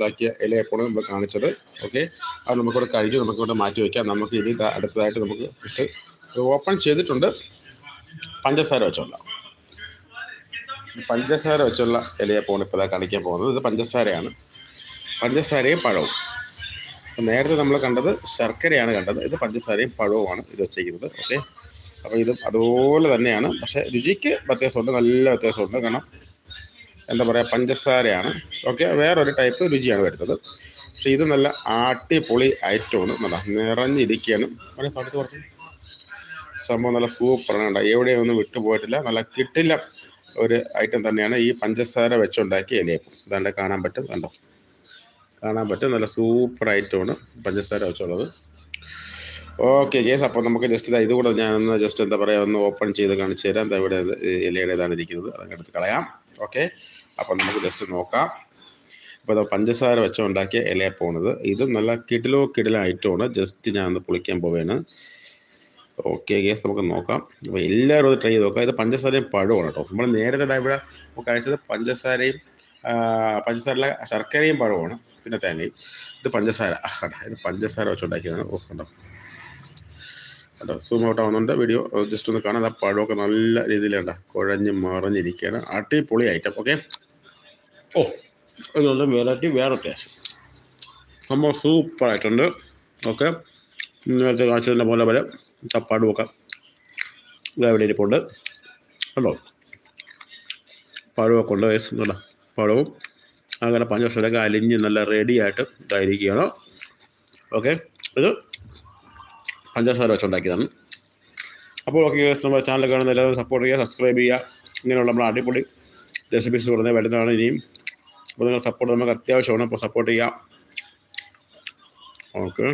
ഇതാക്കിയ ഇലയപ്പോഴും നമ്മൾ കാണിച്ചത്. ഓക്കെ അത് നമുക്കിവിടെ കഴിഞ്ഞ്. നമുക്കിവിടെ മാറ്റി വയ്ക്കാം നമുക്ക് ഇനി അടുത്തതായിട്ട് നമുക്ക് ജസ്റ്റ് ഓപ്പൺ ചെയ്തിട്ടുണ്ട്. പഞ്ചസാര വെച്ചുള്ള. പഞ്ചസാര വെച്ചുള്ള ഇലയപ്പമാണ് ഇപ്പോൾ കാണിക്കാൻ പോകുന്നത്. ഇത് പഞ്ചസാരയാണ്. പഞ്ചസാരയും പഴവും. നേരത്തെ നമ്മൾ കണ്ടത് ശർക്കരയാണ് കണ്ടത്. ഇത് പഞ്ചസാരയും പഴവുമാണ് ഇത് വെച്ചിരിക്കുന്നത് ഓക്കെ അപ്പോൾ ഇതും അതുപോലെ തന്നെയാണ്. പക്ഷേ രുചിക്ക് വ്യത്യാസമുണ്ട്. നല്ല വ്യത്യാസമുണ്ട്. കാരണം എന്താ പറയുക പഞ്ചസാരയാണ്. ഓക്കെ വേറൊരു ടൈപ്പ് രുചിയാണ് വരുന്നത്. പക്ഷേ ഇത് നല്ല ആട്ടിപ്പൊളി ഐറ്റമാണ് നല്ല നിറഞ്ഞിരിക്കുകയാണ് സ്ഥലത്ത് കുറച്ച് സംഭവം നല്ല സൂപ്പറാണ് കേട്ടോ. എവിടെയും ഒന്നും വിട്ടുപോയിട്ടില്ല നല്ല കിട്ടില്ല ഒരു ഐറ്റം തന്നെയാണ് ഈ പഞ്ചസാര വെച്ചുണ്ടാക്കിയ ഇലയപ്പം. ഇതാണ്ട് കാണാൻ പറ്റും കണ്ടോ? കാണാൻ പറ്റും. നല്ല സൂപ്പർ ഐറ്റമാണ് പഞ്ചസാര വെച്ചുള്ളത്. ഓക്കെ കേസ് അപ്പോൾ നമുക്ക് ജസ്റ്റ് ഇതാ ഇതുകൂടെ ഞാനൊന്ന് ജസ്റ്റ് എന്താ പറയുക ഒന്ന് ഓപ്പൺ ചെയ്ത് കാണിച്ചു തരാം. എന്താ ഇവിടെ ഇലയുടെ ഇതാണ് ഇരിക്കുന്നത്. അതങ്ങ് എടുത്ത് കളയാം. ഓക്കെ. അപ്പം നമുക്ക് ജസ്റ്റ് നോക്കാം. അപ്പോൾ അത് പഞ്ചസാര വെച്ചുണ്ടാക്കിയ പോണത്. ഇത് നല്ല കിടിലോ കിടിലോ ഐറ്റമാണ് ജസ്റ്റ് ഞാൻ ഒന്ന് പൊളിക്കാൻ പോവുകയാണ് ഓക്കെ ഗേസ് നമുക്ക് നോക്കാം. അപ്പോൾ എല്ലാവരും അത് ട്രൈ ചെയ്ത് നോക്കാം. ഇത് പഞ്ചസാരയും പഴമാണ് കേട്ടോ. നമ്മൾ നേരത്തെ ഇവിടെ ഇവിടെ കഴിച്ചത് പഞ്ചസാരയും പഞ്ചസാരയിലെ ശർക്കരയും പഴമാണ് പിന്നെ തേങ്ങയും. ഇത് പഞ്ചസാര. ഇത് പഞ്ചസാര വെച്ചുണ്ടാക്കിയതാണ് ഓ കണ്ടോ? കണ്ടോ? സൂം ഔട്ട് ആവുന്നുണ്ട്. വീഡിയോ ജസ്റ്റ് ഒന്ന് കാണാം. ആ പഴമൊക്കെ നല്ല രീതിയിൽ രീതിയിലുണ്ട് കുഴഞ്ഞ് മറിഞ്ഞിരിക്കുകയാണ്. അടിപൊളി ഐറ്റം ഓക്കെ ഓ ഇതുകൊണ്ട് വെറൈറ്റി വേറെ ടേസ്റ്റ് സംഭവം സൂപ്പറായിട്ടുണ്ട് ഓക്കെ നേരത്തെ കാണിച്ചതിന്റെ പോലെ പോലെ ചപ്പാടുമൊക്കെ ഇവിടെ ഇരിപ്പുണ്ട്. കണ്ടോ? പഴമൊക്കെ ഉണ്ട്. വയസ്സ് നല്ല പഴവും. അങ്ങനെ പഞ്ചസാരൊക്കെ അലിഞ്ഞ് നല്ല റെഡിയായിട്ട് ഇതായിരിക്കുകയാണ്. ഓക്കെ ഇത് പഞ്ചസാര വെച്ചുണ്ടാക്കിയതാണ്. അപ്പോൾ ഓക്കെ നമ്മുടെ ചാനൽ കാണുന്ന എല്ലാവരും സപ്പോർട്ട് ചെയ്യുക സബ്സ്ക്രൈബ് ചെയ്യുക. ഇങ്ങനെയുള്ള നമ്മുടെ അടിപൊളി റെസിപ്പീസ് ഉടനെ വരുന്നതാണ് ഇനിയും. അപ്പോൾ നിങ്ങൾ സപ്പോർട്ട് നമുക്ക് അത്യാവശ്യമാണ്. അപ്പോൾ സപ്പോർട്ട് ചെയ്യാം ഓക്കെ.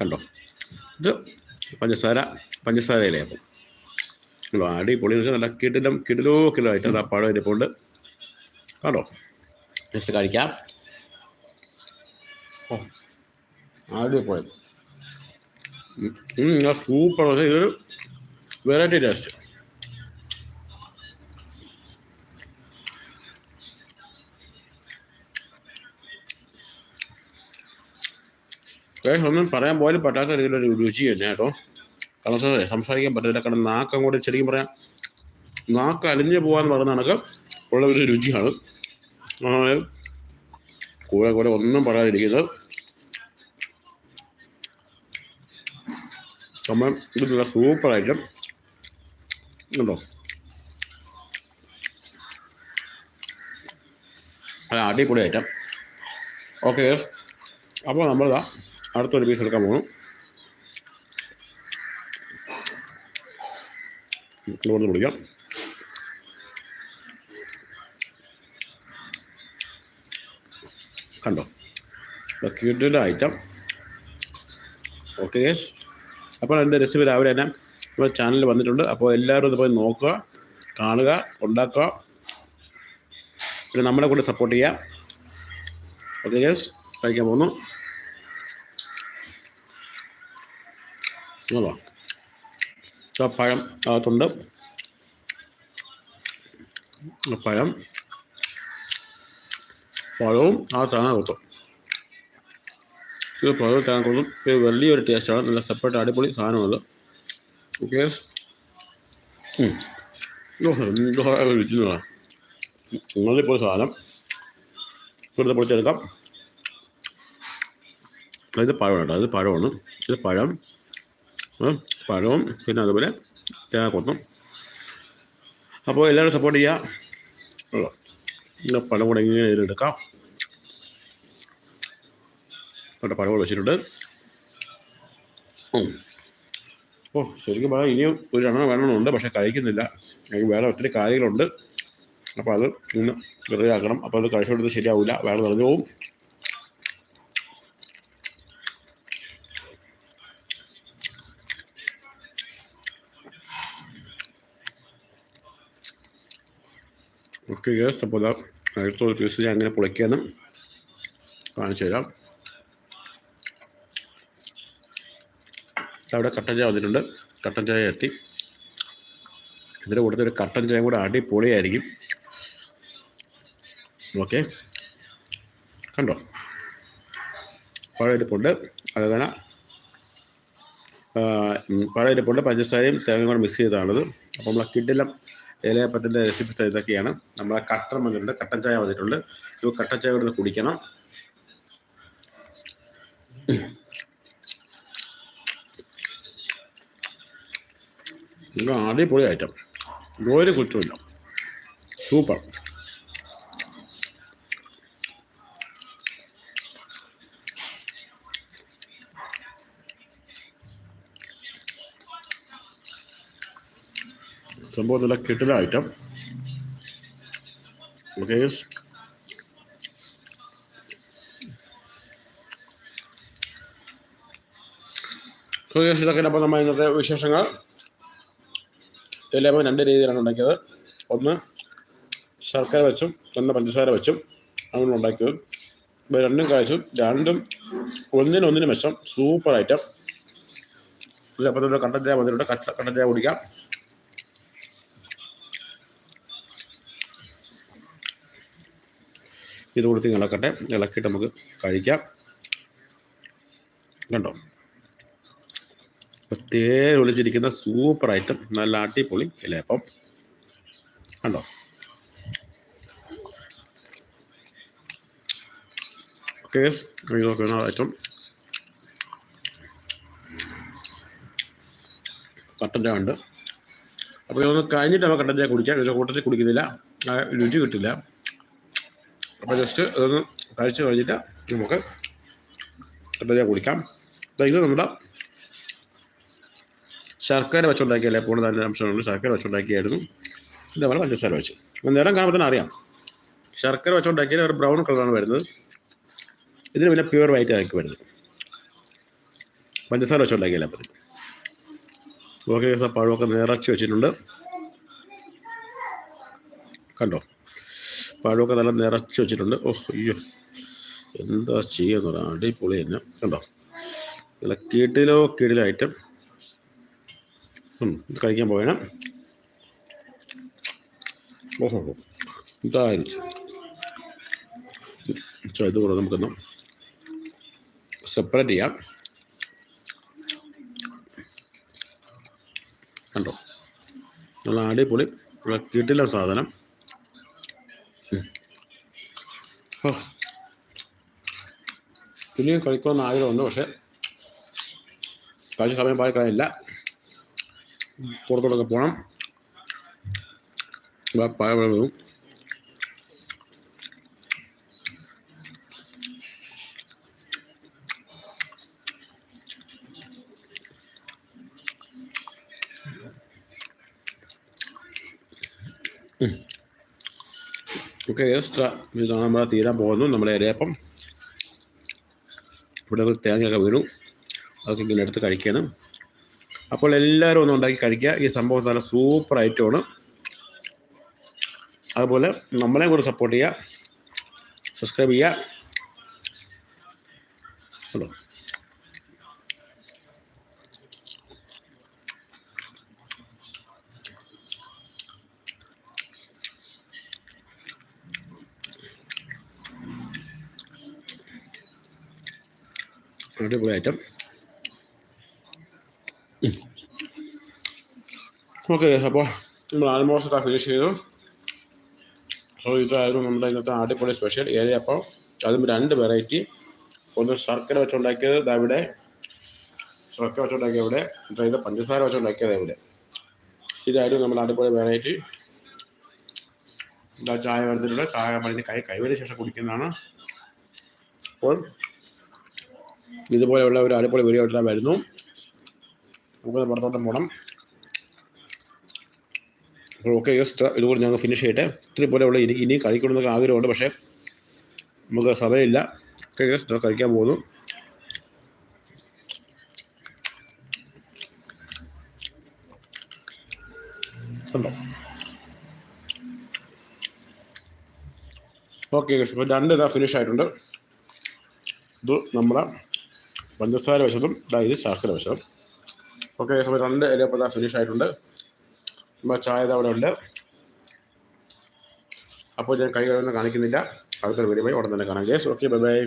കണ്ടോ? ഇത് പഞ്ചസാര പഞ്ചസാരയിലേ അപ്പം? അല്ലോ അടിപൊളി. എന്ന് വെച്ചാൽ നല്ല കിടിലം കിടിലോ കിലോ ആയിട്ട് അത് ആ പഴം കണ്ടോ? ജസ്റ്റ് കഴിക്കാം. ഓ. അടിപൊളി. സൂപ്പർ ഇതൊരു വെറൈറ്റി ടേസ്റ്റ് ഒന്നും പറയാൻ പോലും പറ്റാത്ത രീതിയിലൊരു രുചി തന്നെ കേട്ടോ. കാരണം സാറേ സംസാരിക്കാൻ പറ്റില്ല കാരണം നാക്ക് അങ്ങോട്ട് ശരിക്കും പറയാം നാക്ക് അലിഞ്ഞു പോകാന്ന് പറയുന്ന കണക്ക് ഉള്ള ഒരു രുചിയാണ്. കൂടെ കൂടെ ഒന്നും പറയാതിരിക്കുന്നത് നമ്മൾ ഇത് നല്ല സൂപ്പറായിട്ട് ഉണ്ടോ? അത് അടിപൊളി ഐറ്റം ഓക്കെ അപ്പോൾ നമ്മളിതാ അടുത്തൊരു പീസ് എടുക്കാൻ പോകണം ഇവിടുന്ന് പിടിക്കാം. കണ്ടോ? കിട്ടിയുടെ ഐറ്റം ഓക്കെ അപ്പോൾ എന്റെ റെസിപ്പി രാവിലെ തന്നെ നമ്മുടെ ചാനലിൽ വന്നിട്ടുണ്ട്. അപ്പോൾ എല്ലാവരും ഇത് പോയി നോക്കുക കാണുക ഉണ്ടാക്കുക. പിന്നെ നമ്മളെ കൂടെ സപ്പോർട്ട് ചെയ്യുക ഓക്കെ ഗസ് കഴിക്കാൻ പോകുന്നു പഴം അകത്തുണ്ട്. പഴം. പഴവും ആ തേങ്ങ ഇത് പഴവും തരാൻ കൊടുക്കും. ഇത് വലിയൊരു ടേസ്റ്റാണ് നല്ല സെപ്പറേറ്റ് അടിപൊളി സാധനമാണ് ഓക്കെ നിങ്ങളിപ്പോൾ സാധനം. ഇവിടുത്തെ പൊളിച്ചെടുക്കാം ഇത് പഴമാണ് കേട്ടോ. ഇത് പഴമാണ്. ഇത് പഴം. പഴവും പിന്നെ അതുപോലെ തേങ്ങ കൊത്തും അപ്പോൾ എല്ലാവരും സപ്പോർട്ട് ചെയ്യുക. പഴം കൂടെ ഇങ്ങനെ ഇതിലെടുക്കാം. അവിടെ പഴം വെച്ചിട്ടുണ്ട് ഓ ശരിക്കും പറഞ്ഞാൽ ഇനിയും ഒരു രണ്ടെണ്ണം വേണമെന്നുണ്ട് പക്ഷേ കഴിക്കുന്നില്ല. എനിക്ക് വേറെ ഒത്തിരി കാര്യങ്ങളുണ്ട്. അപ്പോൾ അത് ഇന്ന് വെറുതെയാക്കണം അപ്പോൾ അത് കഴിച്ചുകൊണ്ടത് ശരിയാവില്ല വേറെ നിറഞ്ഞു പോവും. ഓക്കെ ഗ്യാസ് അപ്പോൾ അടുത്ത അടുത്തൊരു പീസ് ഞാൻ അങ്ങനെ പൊളിക്കാനും കാണിച്ചു തരാം അവിടെ കട്ടൻ ചായ വന്നിട്ടുണ്ട്. കട്ടൻ ചായ എത്തി. ഇതിന്റെ കൂട്ടത്തിൽ ഒരു കട്ടൻ ചായ കൂടെ അടിപൊളിയായിരിക്കും. ഓക്കെ കണ്ടോ? പഴയരിപ്പുണ്ട് അതുപോലെ പഴയരിപ്പുണ്ട് പഞ്ചസാരയും തേങ്ങയും കൂടെ മിക്സ് ചെയ്താണത് അപ്പോൾ നമ്മളെ കിഡിലം ഇലയപ്പത്തിന്റെ റെസിപ്പീസ് ഇതൊക്കെയാണ്. നമ്മളെ കട്ടൻ വന്നിട്ടുണ്ട്. കട്ടൻ ചായ വന്നിട്ടുണ്ട്. ഇപ്പോൾ കട്ടൻ ചായ കൂടെ കുടിക്കണം. ഇത് അടിപൊളി ഐറ്റം ഒരു കുറ്റമില്ല സൂപ്പർ സംഭവം നല്ല കിട്ടുന്ന ഐറ്റം ഓക്കെ ഇതൊക്കെ അപ്പോൾ നമ്മൾ ഇന്നത്തെ വിശേഷങ്ങൾ. ഇതിലേപ്പോൾ രണ്ട് രീതിയിലാണ് ഉണ്ടാക്കിയത്. ഒന്ന് ശർക്കര വെച്ചും ഒന്ന് പഞ്ചസാര വെച്ചും അങ്ങനെ ഉണ്ടാക്കിയത്. ഇവ രണ്ടും കഴിച്ചും. രണ്ടും ഒന്നിനൊന്നിനും മെച്ചം. സൂപ്പർ ഐറ്റം ഇതിലപ്പോൾ തന്നെ കട്ടൻ ചായ വന്നിട്ടുണ്ട് കട്ട ചായ കുടിക്കാം. ഇത് കൊടുത്ത് ഇളക്കട്ടെ. ഇളക്കിയിട്ട് നമുക്ക് കഴിക്കാം. കണ്ടോ? തേൻ ഒളിച്ചിരിക്കുന്ന സൂപ്പർ ഐറ്റം നല്ല അടിപൊളി ഇലയപ്പം കണ്ടോ? ഓക്കെ നോക്കുന്ന ഐറ്റം കട്ടൻ ഉണ്ട്. അപ്പോൾ ഇതൊന്ന് കഴിഞ്ഞിട്ട് നമുക്ക് കട്ടൻ കുടിക്കാം. ഇതിന്റെ കൂട്ടത്തിൽ കുടിക്കുന്നില്ല. രുചി കിട്ടില്ല. അപ്പോൾ ജസ്റ്റ് ഇതൊന്ന് കഴിച്ച് കഴിഞ്ഞിട്ട് നമുക്ക് കട്ടൻ ചായ കുടിക്കാം. ദാ ഇത് നമ്മുടെ ശർക്കര വെച്ചുണ്ടാക്കിയല്ലേ? കൂടുതൽ നല്ല അംശങ്ങളുണ്ട്. ശർക്കര വെച്ചുണ്ടാക്കിയായിരുന്നു. ഇതേപോലെ പഞ്ചസാര വെച്ച്. അപ്പം നേരം കാണുമ്പോൾ തന്നെ അറിയാം. ശർക്കര വെച്ചുണ്ടാക്കിയാൽ ഒരു ബ്രൗൺ കളറാണ് വരുന്നത്. ഇതിന് പിന്നെ പ്യുവർ വൈറ്റ് ആക്കി വരുന്നത്. പഞ്ചസാര വെച്ചുണ്ടാക്കിയല്ലേ അപ്പം ഓക്കെ ദിവസം പഴമൊക്കെ നിറച്ച് വെച്ചിട്ടുണ്ട്. കണ്ടോ? പഴമൊക്കെ നല്ല നിറച്ച് വെച്ചിട്ടുണ്ട്. ഓ അയ്യോ. എന്താ ചെയ്യുന്നത്? അടിപൊളി തന്നെ. കണ്ടോ? നല്ല കീട്ടിലോ കീടിലോ ഐറ്റം കഴിക്കാൻ പോയണം ഓഹോ ഇതായിരിക്കും. ഇത് കൂടെ നമുക്കൊന്ന് സെപ്പറേറ്റ് ചെയ്യാം. കണ്ടോ? നല്ല അടിപൊളി കിട്ടില്ല സാധനം. പിന്നെയും ഇനിയും കഴിക്കണമെന്ന് ആഗ്രഹമുണ്ട് പക്ഷേ കഴിച്ച സമയം പായി കഴിയില്ല പുറത്തോട്ടൊക്കെ പോകണം പഴം ഓക്കെ ഇത് നമ്മളെ തീരാൻ പോകുന്നു. നമ്മുടെ ഇരയപ്പം. ഇവിടെ തേങ്ങയൊക്കെ വീണു. അതൊക്കെ ഇങ്ങനെ എടുത്ത് കഴിക്കണം. അപ്പോൾ എല്ലാവരും ഒന്ന് ഉണ്ടാക്കി കഴിക്കുക. ഈ സംഭവം നല്ല സൂപ്പർ ഐറ്റമാണ് അതുപോലെ നമ്മളെ കൂടെ സപ്പോർട്ട് ചെയ്യുക. സബ്സ്ക്രൈബ് ചെയ്യുക. ഹലോ അടിപൊളി ഐറ്റം ഓക്കെ അപ്പോൾ നമ്മൾ ആൽമോസ്റ്റ് ഫിനിഷ് ചെയ്തു. സോ ഇതായിരുന്നു നമ്മുടെ ഇന്നത്തെ അടിപൊളി സ്പെഷ്യൽ ഏരിയപ്പം അതും രണ്ട് വെറൈറ്റി ഒന്ന് ശർക്കര വെച്ചുണ്ടാക്കിയത് ഇതവിടെ ശർക്കര വെച്ചുണ്ടാക്കിയത് ഇവിടെ ഇത് പഞ്ചസാര വെച്ചുണ്ടാക്കിയത് ഇവിടെ. ഇതായിരുന്നു നമ്മുടെ അടിപൊളി വെറൈറ്റി ഇതാ ചായ വരുന്നില്ല ചായ മരുന്ന് കൈ കൈവരിയ ശേഷം കുടിക്കുന്നതാണ്. അപ്പോൾ ഇതുപോലെയുള്ള ഒരു അടിപൊളി വീഡിയോ എടുത്താൽ വരുന്നു. നമുക്കത് പുറത്തോട്ട് പോകണം അപ്പോൾ ഓക്കെ യെസ് ഇതുപോലെ ഞങ്ങൾ ഫിനിഷ് ചെയ്യട്ടെ. ഇത്തിരി ഉള്ള എനിക്ക് ഇനി കഴിക്കണമെന്നൊക്കെ ആഗ്രഹമുണ്ട്. പക്ഷേ നമുക്ക് സമയമില്ല. ഓക്കെ യെസ് കഴിക്കാൻ പോകുന്നു. കണ്ടോ? ഓക്കെ ഇപ്പോൾ രണ്ട് ഇതാ ഫിനിഷ് ആയിട്ടുണ്ട്. ഇത് നമ്മുടെ പഞ്ചസാര വശത്തും ഇതാ ഇത് ശർക്കര വശം ഓക്കെ അപ്പോൾ രണ്ട് ഇലയപ്പോൾ ഫിനിഷ് ആയിട്ടുണ്ട്. നമ്മുടെ ചായ അവിടെ ഉണ്ട്. അപ്പോൾ ഞാൻ കൈ കാണിക്കുന്നില്ല. അടുത്തൊരു വീഡിയോ ഉടൻ തന്നെ കാണാം. Guys okay bye bye